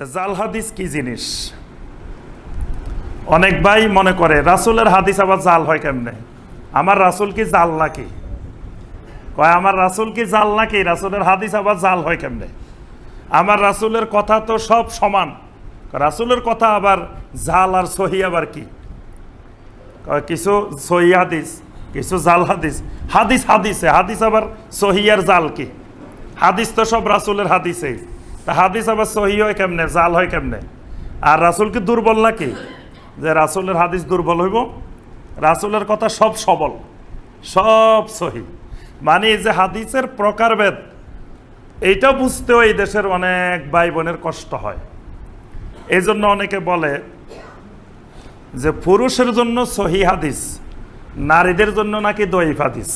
জাল হাদিস কি জিনিস? অনেক ভাই মনে করে, রাসুলের হাদিস আবার জাল হয় কেমনে? আমার রাসুল কি জাল নাকি? কয়, আমার রাসুল কি জাল নাকি? রাসুলের হাদিস আবার জাল হয় কেমনে? আমার রাসুলের কথা তো সব সমান। রাসুলের কথা আবার জাল আর সহি আবার কি? কিছু সহি হাদিস, কিছু জাল হাদিস। হাদিস হাদিসে, হাদিস আবার সহি আর জাল কি? হাদিস তো সব রাসুলের হাদিসে তা হাদিস আবার সহি হয় কেমনে? জাল হয় কেমনে? আর রাসুল কি দুর্বল নাকি? যে রাসুলের হাদিস দুর্বল হইব? রাসুলের কথা সব সবল, সব সহি। মানে এই যে হাদিসের প্রকারভেদ এইটা বুঝতেও এই দেশের অনেক ভাই বোনের কষ্ট হয়। এই জন্য অনেকে বলে যে পুরুষের জন্য সহি হাদিস, নারীদের জন্য নাকি দইফ হাদিস।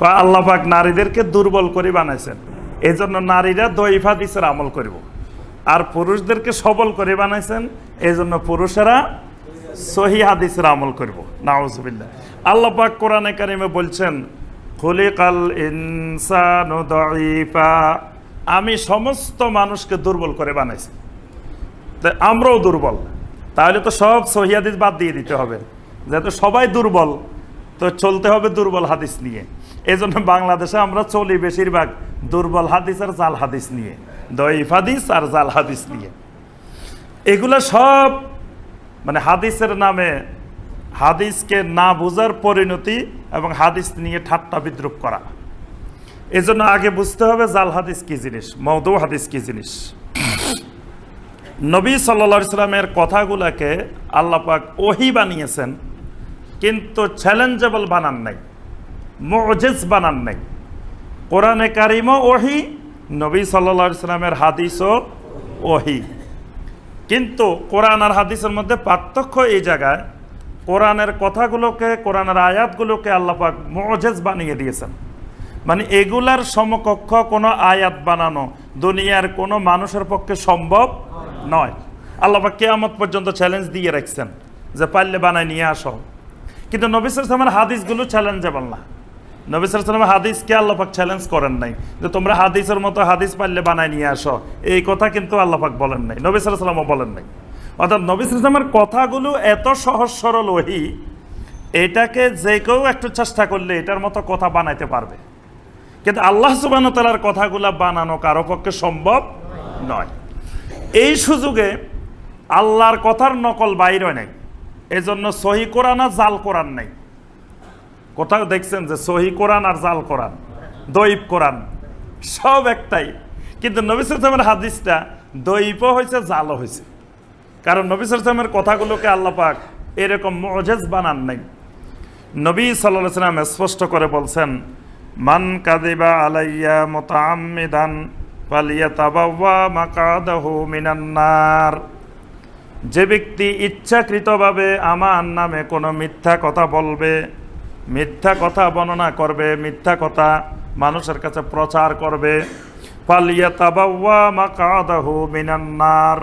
কয় আল্লাহ পাক নারীদেরকে দুর্বল করে বানাইছেন। এই জন্য নারীরা দইফ হাদিসের আমল করব। আর পুরুষদেরকে সবল করে বানাইছেন এই জন্য পুরুষেরা সহি হাদিসের আমল করব। নাউজুবিল্লাহ। আল্লাহ পাক কোরআনে কারিমে বলছেন, খুলিকাল ইনসানু দাঈফা। আমি সমস্ত মানুষকে দুর্বল করে বানাইছি। আমরাও দুর্বল। তাহলে তো সব সহি হাদিস বাদ দিয়ে দিতে হবে। যেহেতু সবাই দুর্বল, তো চলতে হবে দুর্বল হাদিস নিয়ে। এই জন্য বাংলাদেশে আমরা চলি বেশিরভাগ দুর্বল হাদিস আর জাল হাদিস নিয়ে দইফ হাদিস আর জাল হাদিস নিয়ে। এগুলো সব মানে হাদিসের নামে হাদিসকে না বোঝার পরিণতি এবং হাদিস নিয়ে ঠাট্টা বিদ্রুপ করা। এজন্য আগে বুঝতে হবে জাল হাদিস কি জিনিস, মৌদু হাদিস কি জিনিস। নবী সাল্লা ইসলামের কথাগুলোকে আল্লাপাক ওহি বানিয়েছেন, কিন্তু চ্যালেঞ্জেবল বানান নাই। মজেজ বানান নাই। কোরআনে কারিমও ওহি, নবী সাল্লা ইসলামের হাদিসও ওহি। কিন্তু কোরআন আর হাদিসের মধ্যে পার্থক্য এই জায়গায়, কোরআনের কথাগুলোকে, কোরআনের আয়াতগুলোকে আল্লাপাক মজেজ বানিয়ে দিয়েছেন। মানে এগুলার সমকক্ষ কোনো আয়াত বানানো দুনিয়ার কোনো মানুষের পক্ষে সম্ভব নয়। আল্লাপাক কেয়ামত পর্যন্ত চ্যালেঞ্জ দিয়ে রাখছেন যে পারলে বানায় নিয়ে আসো। কিন্তু নবিসের সালামের হাদিসগুলো চ্যালেঞ্জেবল না নবিসের সালামের হাদিসকে আল্লাপাক চ্যালেঞ্জ করেন নাই? যে তোমরা হাদিসের মতো হাদিস পারলে বানায় নিয়ে আসো। এই কথা কিন্তু আল্লাপাক বলেন নাই। নবিসের সালামও বলেন নাই। অর্থাৎ নবিসের সালামের কথাগুলো এত সহজ সরল ওহি, এটাকে যে কেউ একটু চেষ্টা করলে এটার মতো কথা বানাইতে পারবে। কিন্তু আল্লাহ সুবান তালার কথাগুলা বানানো কারও পক্ষে সম্ভব নয়। এই সুযোগে আল্লাহর কথার নকল বাইরে নেই। এজন্য সহি কোরআন আর জাল কোরআন নেই। কোথাও দেখছেন যে সহি কোরআন আর জাল কোরআন দৈব কোরআন, সব একটাই। কিন্তু নবিসের হাদিসটা দৈবও হয়েছে, জালও হয়েছে। কারণ নবিসের কথাগুলোকে আল্লাপাক এরকম মজেজ বানান নাই। নবী সাল্লাহ সাল্লাম স্পষ্ট করে বলছেন, মান কাদিবা আলাইয়া মোতামিদান মিনান্নার যে ব্যক্তি ইচ্ছাকৃতভাবে আমার নামে কোনো মিথ্যা কথা বলবে মিথ্যা কথা বর্ণনা করবে, মিথ্যা কথা মানুষের কাছে প্রচার করবে। মিনান্নার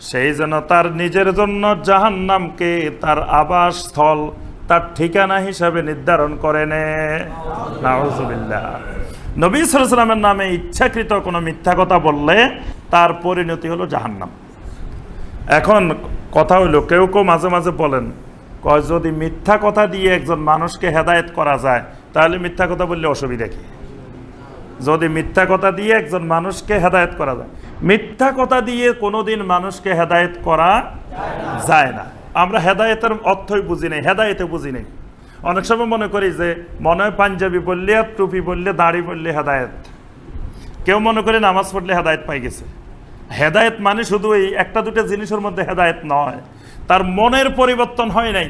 সেই যেন তার নিজের জন্য জাহান্নামকে তার আবাসস্থল, তার ঠিকানা হিসাবে নির্ধারণ করে নে। নবী সালামের নামে ইচ্ছাকৃত কোনো মিথ্যা কথা বললে তার পরিণতি হলো জাহান্নাম। এখন কথা হইল, কেউ কেউ মাঝে মাঝে বলেন কয়, যদি মিথ্যা কথা দিয়ে একজন মানুষকে হেদায়ত করা যায়, তাহলে মিথ্যা কথা বললে অসুবিধা কি? যদি মিথ্যা কথা দিয়ে একজন মানুষকে হেদায়ত করা যায়। মিথ্যা কথা দিয়ে কোনোদিন মানুষকে হেদায়ত করা যায় না। আমরা হেদায়েতের অর্থই বুঝি নেই, হেদায়তে বুঝি নেই। অনেক সময় মনে করি যে, মনে হয় পাঞ্জাবি বললে আর টুপি বললে দাড়ি বললে হেদায়ত। কেউ মনে করে নামাজ পড়লে হেদায়ত পাই গেছে। হেদায়ত মানে শুধু এই একটা দুটো জিনিসের মধ্যে হেদায়ত নয়। তার মনের পরিবর্তন হয় নাই।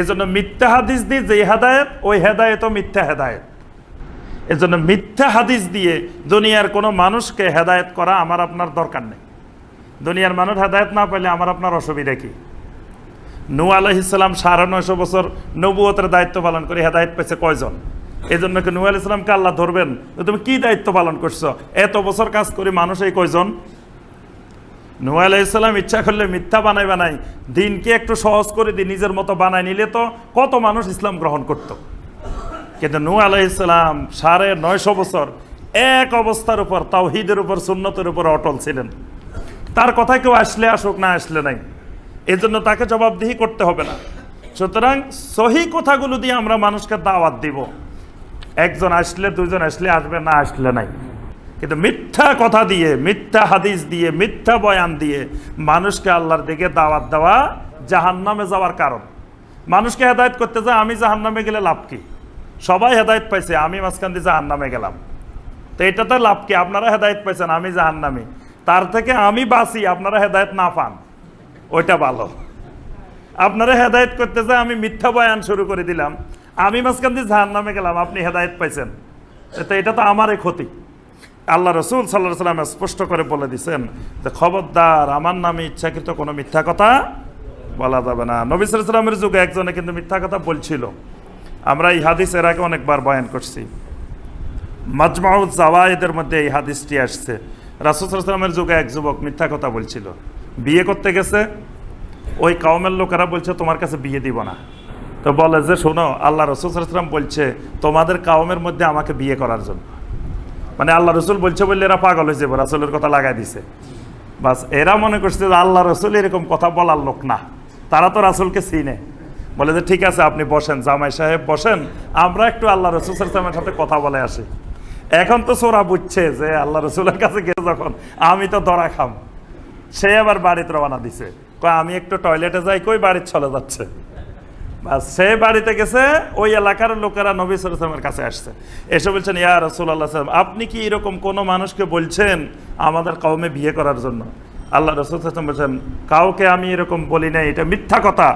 এজন্য মিথ্যা হাদিস দিয়ে যে হেদায়েত, ওই হেদায়েতও মিথ্যা হেদায়েত। এজন্য মিথ্যা হাদিস দিয়ে দুনিয়ার কোনো মানুষকে হেদায়ত করা আমার আপনার দরকার নেই। দুনিয়ার মানুষ হেদায়ত না পেলে আমার আপনার অসুবিধা কি? নু আলহিসাম সাড়ে নয়শো বছর নবুয়তের দায়িত্ব পালন করে হেদায়ত পেয়েছে কয়জন? এই জন্য কি নু আল ইসলামকে আল্লাহ ধরবেন? তুমি কি দায়িত্ব পালন করছ? এত বছর কাজ করে মানুষ এই কয়জন? নু আলাইসাল্লাম ইচ্ছা করলে মিথ্যা বানাই বানাই দিনকে একটু সহজ করে দিয়ে নিজের মতো বানাই নিলে তো কত মানুষ ইসলাম গ্রহণ করত। কিন্তু নু আলাইসাল্লাম সাড়ে নয়শো বছর এক অবস্থার উপর, তাওহিদের উপর, সুন্নতের উপর অটল ছিলেন। তার কথা কেউ আসলে আসুক, না আসলে নাই। এই জন্য তাকে জবাবদিহি করতে হবে না। সুতরাং সহি কথাগুলো দিয়ে আমরা মানুষকে দাওয়াত দিব। একজন আসলে দুজন আসলে, আসবে, না আসলে নাই। কিন্তু মিথ্যা কথা দিয়ে, মিথ্যা হাদিস দিয়ে, মিথ্যা বয়ান দিয়ে মানুষকে আল্লাহর দিকে দাওয়াত দেওয়া জাহান্নামে যাওয়ার কারণ। মানুষকে হেদায়ত করতে যায়, আমি জাহান্নামে গেলে লাভ কি? সবাই হেদায়ত পাইছে, আমি মাঝখান দিয়ে জাহান্নামে গেলাম। তো এটাতে লাভ কি? আপনারা হেদায়ত পাইছেন, আমি জাহান্নামি। তার থেকে আমি বাঁচি, আপনারা হেদায়ত না পান। ওইটা ভালো। আপনারা হেদায়ত করতে যায়, আমি মিথ্যা বয়ান শুরু করে দিলাম। আমি মাঝখান দিয়ে জাহান নামে গেলাম, আপনি হেদায়ত পাইছেন। তো এটা তো আমারই ক্ষতি। আল্লাহ রসুল সাল্লাহ সাল্লাম স্পষ্ট করে বলে দিছেন যে, খবরদার, আমার নামে ইচ্ছাকৃত কোনো মিথ্যা কথা বলা যাবে না। নবী সাল্লামের যুগে একজনে কিন্তু মিথ্যা কথা বলছিল। আমরা এই হাদিস এর আগে অনেকবার বয়ান করছি। মাজমাউদ জাওয়ায়েদের মধ্যে এই হাদিসটি আসছে। রাসুল সাল্লামের যুগে এক যুবক মিথ্যা কথা বলছিল। বিয়ে করতে গেছে। ওই কাউমের লোকেরা বলছে, তোমার কাছে বিয়ে দিব না। তো বলে যে, শোনো, আল্লাহ রসুল সাল্লাম বলছে, তোমাদের কাউমের মধ্যে আমাকে বিয়ে করার জন্য। মানে আল্লাহ রসুল বলছে বললে এরা পাগল হয়েছে রাসুলের কথা লাগাই দিছে। বাস এরা মনে করছে যে আল্লাহ রসুল এরকম কথা বলার লোক না। তারা তো রাসুলকে চিনে। বলে যে ঠিক আছে, আপনি বসেন, জামাই সাহেব বসেন, আমরা একটু আল্লাহ রসুল সাল্লামের সাথে কথা বলে আসি। এখন তো সোরা বুঝছে যে আল্লাহ রসুলের কাছে গেছে যখন আমি তো দরা খাম, সে আবার বাড়িতে রওনা দিছে। কয়, আমি একটু টয়লেটে যাই, কই বাড়ির চলে যাচ্ছে? সে বাড়িতে গেছে, ওই এলাকার লোকেরা নবী সালামের কাছে আসছে। এসে বলছেন, ইয়া রসুল্লাহ সাল্লাম আপনি কি এরকম কোনো মানুষকে বলছেন আমাদের কওমে বিয়ে করার জন্য? আল্লাহ রসুল সাল্লাম বলছেন, কাউকে আমি এরকম বলি নাই, এটা মিথ্যা কথা।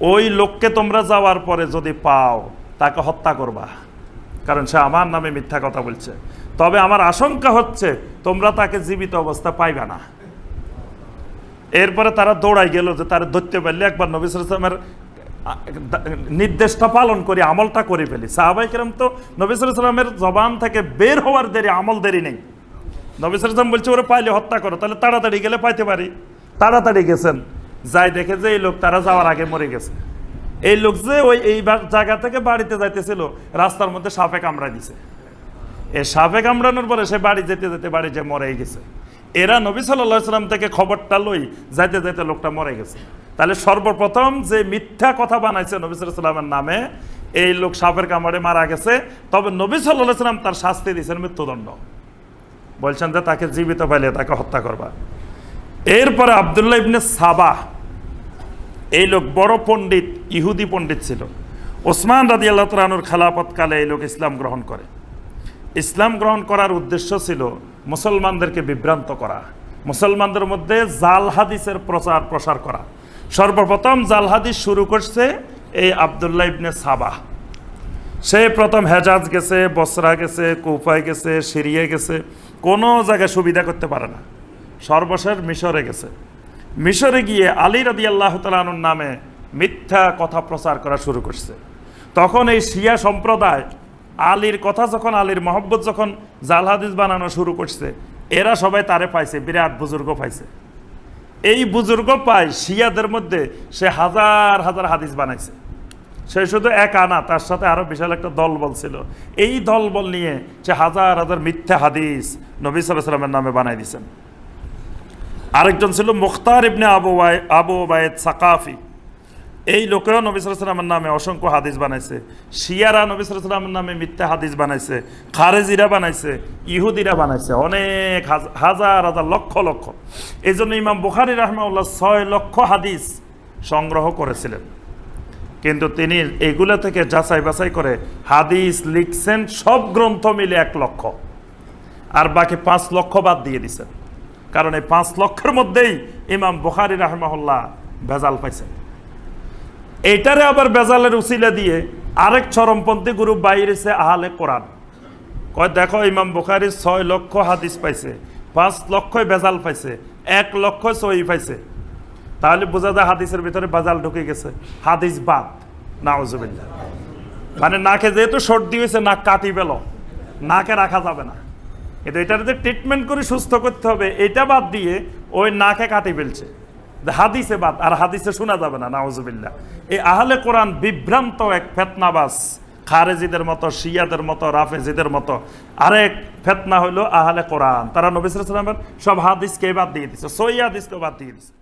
ওই লোককে তোমরা যাওয়ার পরে যদি পাও, তাকে হত্যা করবা। কারণ সে আমার নামে মিথ্যা কথা বলছে। তবে আমার আশঙ্কা হচ্ছে, তোমরা তাকে জীবিত অবস্থা পাইবে না। এরপরে তারা দৌড়াই গেল যে তারা ধরতে পারলে একবার নবী সালামের নির্দেশটা পালন করি, আমলটা করে ফেলি। সাহাবাই কেরম তো নবী সালামের জবান থেকে বের হওয়ার দেরি, আমল দেরি নেই। নবী সালাম বলছে, ওরা পাইলে হত্যা করো, তাহলে তাড়াতাড়ি গেলে পাইতে পারি। তাড়াতাড়ি গেছেন। যাই দেখে যে এই লোক, তারা যাওয়ার আগে মরে গেছে। এই লোক যে ওই, এই জায়গা থেকে বাড়িতে যাইতেছিল, রাস্তার মধ্যে সাপে কামড়া দিছে। এ সাপে কামড়ানোর পরে সে বাড়ি যেতে যেতে বাড়ি যে মরে গেছে। এরা নবী সাল্লাহ সাল্লাম থেকে খবরটা লই, যাইতে যাইতে লোকটা মরে গেছে। তাহলে সর্বপ্রথম যে মিথ্যা কথা বানাইছে নবী সাল্লামের নামে, এই লোক সাপের কামড়ে মারা গেছে। তবে নবী সাল্লাহ সাল্লাম তার শাস্তি দিয়েছেন মৃত্যুদণ্ড। বলছেন যে তাকে জীবিত পাইলে তাকে হত্যা করবা। এরপরে আবদুল্লাহ ইবনে সাবাহ, এই লোক বড় পণ্ডিত, ইহুদি পণ্ডিত ছিল। ওসমান রাজি আল্লাহ তালুর খেলাপতকালে এই লোক ইসলাম গ্রহণ করে। ইসলাম গ্রহণ করার উদ্দেশ্য ছিল মুসলমানদেরকে বিভ্রান্ত করা, মুসলমানদের মধ্যে জাল হাদিসের প্রচার প্রসার করা। সর্বপ্রথম জাল হাদিস শুরু করছে এই আবদুল্লাহ ইবনে সাবাহ সে প্রথম হেজাজ গেছে, বসরা গেছে, কুফায় গেছে, সিরিয়ে গেছে, কোনো জায়গায় সুবিধা করতে পারে না। সর্বশেষ মিশরে গেছে। মিশরে গিয়ে আলী রাদি আল্লাহ তালানুর নামে মিথ্যা কথা প্রচার করা শুরু করছে। তখন এই শিয়া সম্প্রদায় আলীর কথা যখন, আলীর মহব্বত যখন জাল হাদিস বানানো শুরু করছে, এরা সবাই তারে পাইছে, বিরাট বুজুর্গ পাইছে। এই বুজুর্গ পায় শিয়াদের মধ্যে, সে হাজার হাজার হাদিস বানাইছে। সে শুধু এক আনা তার সাথে আরও বিশাল একটা দলবল ছিল। এই দলবল নিয়ে সে হাজার হাজার মিথ্যা হাদিস নবী সাল্লামের নামে বানাই দিয়েছেন। আরেকজন ছিল মুখতার ইবনে আবু আবু ওবায়দ সাকাফি। এই লোকেও নবী সাল্লামের নামে অসংখ্য হাদিস বানাইছে। শিয়ারা নবী সাল্লামের নামে মিথ্যা হাদিস বানাইছে। খারেজিরা বানাইছে। ইহুদিরা বানাইছে। অনেক হাজ- হাজার হাজার, লক্ষ লক্ষ। এই জন্য ইমাম বুখারি রহমাউল্লাহ ছয় লক্ষ হাদিস সংগ্রহ করেছিলেন। কিন্তু তিনি এগুলো থেকে যাচাই বাছাই করে হাদিস লিখছেন, সব গ্রন্থ মিলে এক লক্ষ। আর বাকি পাঁচ লক্ষ বাদ দিয়ে দিছেন। কারণ এই পাঁচ লক্ষের মধ্যেই ইমাম বুখারি রাহমাহুল্লাহ ভেজাল পাইছেন। এইটারে আবার বেজালের উসিলা দিয়ে আরেক চরমপন্থী গ্রুপ বাইরেছে আহলে কোরআন। কয়, দেখো, ইমাম বুখারি ছয় লক্ষ হাদিস পাইছে, পাঁচ লক্ষই বেজাল পাইছে, এক লক্ষ সহি পাইছে। তাহলে বোঝা যায় হাদিসের ভিতরে বেজাল ঢুকে গেছে। হাদিস বাদ। নাউজুবিল্লাহ। মানে নাকে যেহেতু সর্দি হয়েছে, নাক কাটি পেল নাকে রাখা যাবে না। কিন্তু এটার যে ট্রিটমেন্ট করে সুস্থ করতে হবে, এটা বাদ দিয়ে ওই নাকে কাটি ফেলছে। হাদিসে বাদ, আর হাদিসে শোনা যাবে না নাওজবিল্লা এই আহলে কোরআন বিভ্রান্ত এক ফেতনাবাস খারেজিদের মতো, শিয়াদের মতো, রাফেজিদের মতো। আরেক ফেতনা হইল আহলে কোরআন। তারা নবিসের সব হাদিসকে বাদ দিয়ে দিচ্ছে সই হাদিসকে বাদ দিয়ে দিচ্ছে